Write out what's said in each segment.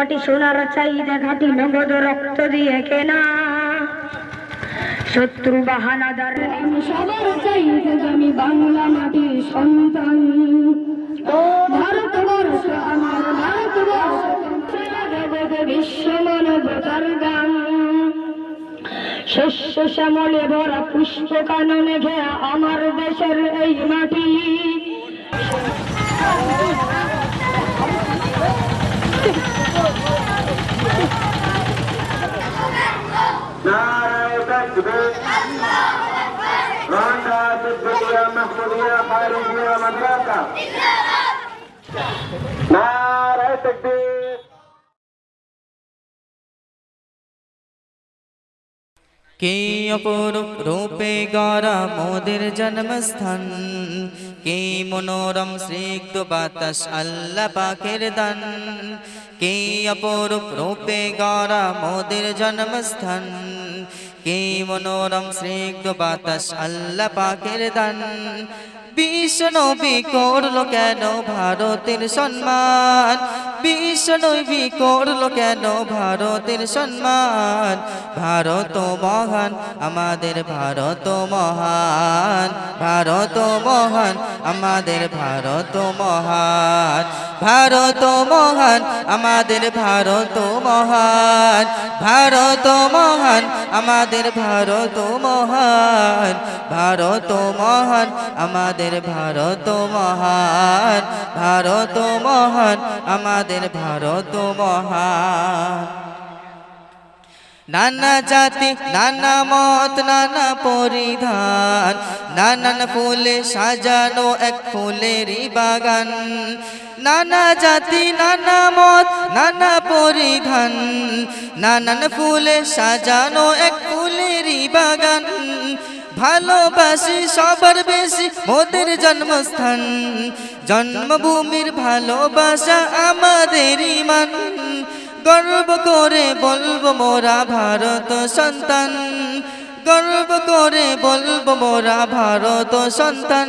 মাটি সোনার চাইদা, ঘাটি নগদ রক্ত দিয়ে কেনা। শত্রু বাহানাদার আমি সবার চাইতে আমি বাংলা মাটির সন্তান। ও ভারতবর্ষ আমার, ভারতবর্ষ বিশ্ব মানবতার গান। শস্য শ্যামলে ভরা পুষ্প কাননে ঘেরা আমার দেশের এই মাটি। মাসুদিয়া ফায়রুদিয়া মাদ্রাসা নারায় তকবীর কে অপরূপ রূপে গড়া মোদের জন্মস্থান? কে মনোরম স্নিগ্ধ বাতাস আল্লাহ পাখের দান? কে অপরূপ রূপে গড়া মোদের জন্মস্থান? কে মনোরম স্নিগ্ধ বাতাস আল্লাহ পাখের দান। নবী করল কেন ভারতের সম্মান? নবী করল কেন ভারতের সম্মান? ভারত মহান, আমাদের ভারত মহান। ভারত মহান, আমাদের ভারত মহান। ভারত মহান, আমাদের ভারত মহান ভারত মহান, আমাদের ভারত মহান ভারত মহান, আমাদের ভারত মহান ভারত মহান, আমাদের ভারত মহান। নানা জাতি, নানা মত, নানা পরিধান, নানান ফুলে সাজানো এক ফুলেরই বাগান নানা জাতি, নানা মত, নানা পরিধান। নানান ফুলে সাজানো এক ফুলেরই বাগান। ভালোবাসি সবার বেশি মোদের জন্মস্থান। জন্মভূমির ভালোবাসা আমাদের ইমান গর্ব করে বলব মোরা ভারত সন্তান। গর্ব করে বলব মোরা ভারত সন্তান।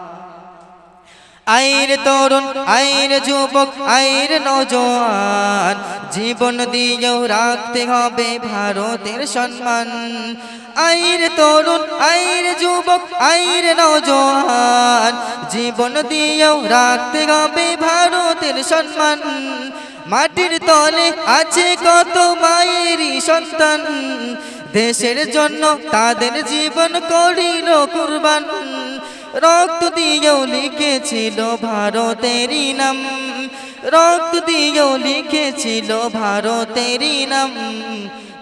আইর তরুণ, আইর যুবক, আইর নজওয়ান। জীবন দিয়েও রাখতে হবে ভারতের সম্মান। আইর তরুণ, আইর যুবক, আইর নজওয়ান। জীবন দিয়েও রাখতে হবে ভারতের সম্মান। মাটির তলে আছে কত মায়েরই সন্তান। দেশের জন্য তাদের জীবন করিল কুরবান। রক্ত দিয়েও লিখেছিল ভারতেরই নাম। রক্ত দিয়েও লিখেছিল ভারতেরই নাম।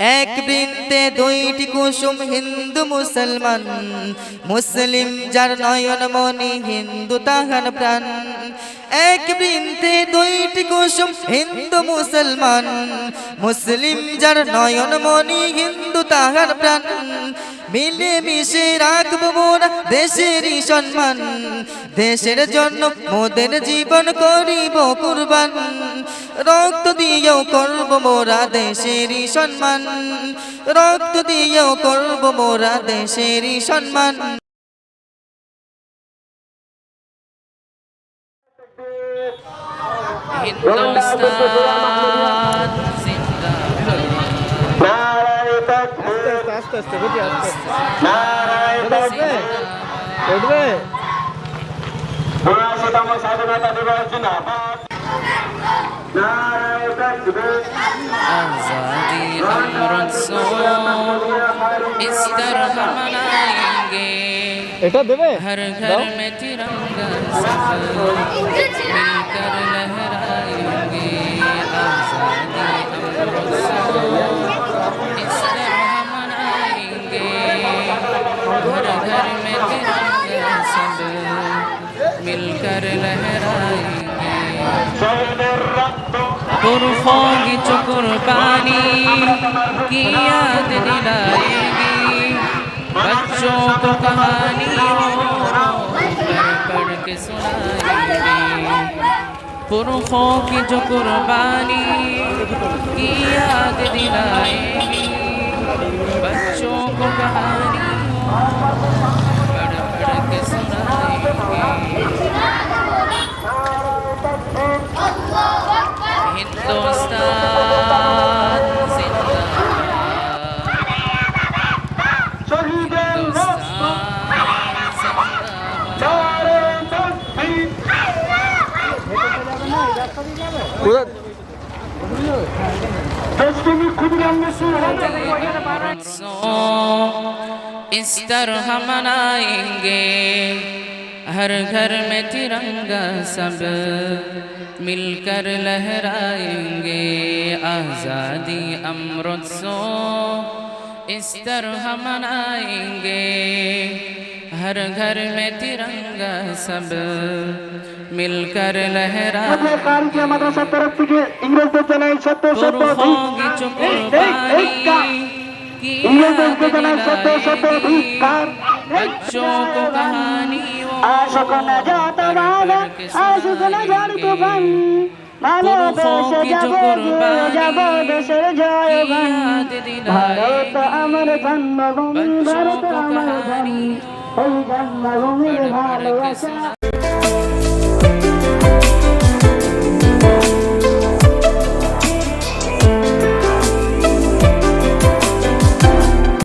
এক বৃন্তে দুইটি কুসুম হিন্দু মুসলমান। মুসলিম যার নয়ন মনি, হিন্দু তাহার প্রাণ। এক বৃন্তে দুইটি কুসুম হিন্দু মুসলমান। মুসলিম যার নয়ন মনি, হিন্দু তাহার প্রাণ। মিলে মিশে রাখব মোরা দেশেরই সম্মান। দেশের জন্য মোদের জীবন করিব কুরবান। রক্ত দিয়েও করব মোরা দেশেরই সম্মান। রক্ত দিয়েও করব মোরা দেশেরই সম্মান। হিন্দুস্তান আস্তে آزادی رسول اس طرح منائیں گے ہر گھر میں ترنگا سفر پر خوگ چقربانی کی یاد دلائے گی بچوں کو کہانی پڑھ کے سنائے گی پرخوں کی جو قربانی کی یاد دلائے گی بچوں کو کہانی মিছিল इस तरह मनाएंगे हर घर में तिरंगा सब मिलकर लहराएँगे। आज़ादी अमृत सो इस तरह मनाएँगे। हर घर में तिरंगा सब मिलकर लहराएँगे তরফ থেকে ইংরেজদের জানাই সত্য সত্য पुरखों की जो कुर्बानी की ইংরেজদেরকে याद জানাই সত্য সত্য दिलाएगी ধিক্কার बच्चों को कहानियों আশোক না যত বাধা আশোক না ঝড় তুফান ভালোবেসে যাব যে যাব দেশের জয় গান ভারত আমার জন্মভূমি ভারত আমার জন্ম ওই জন্মভূমির ভালোবাসা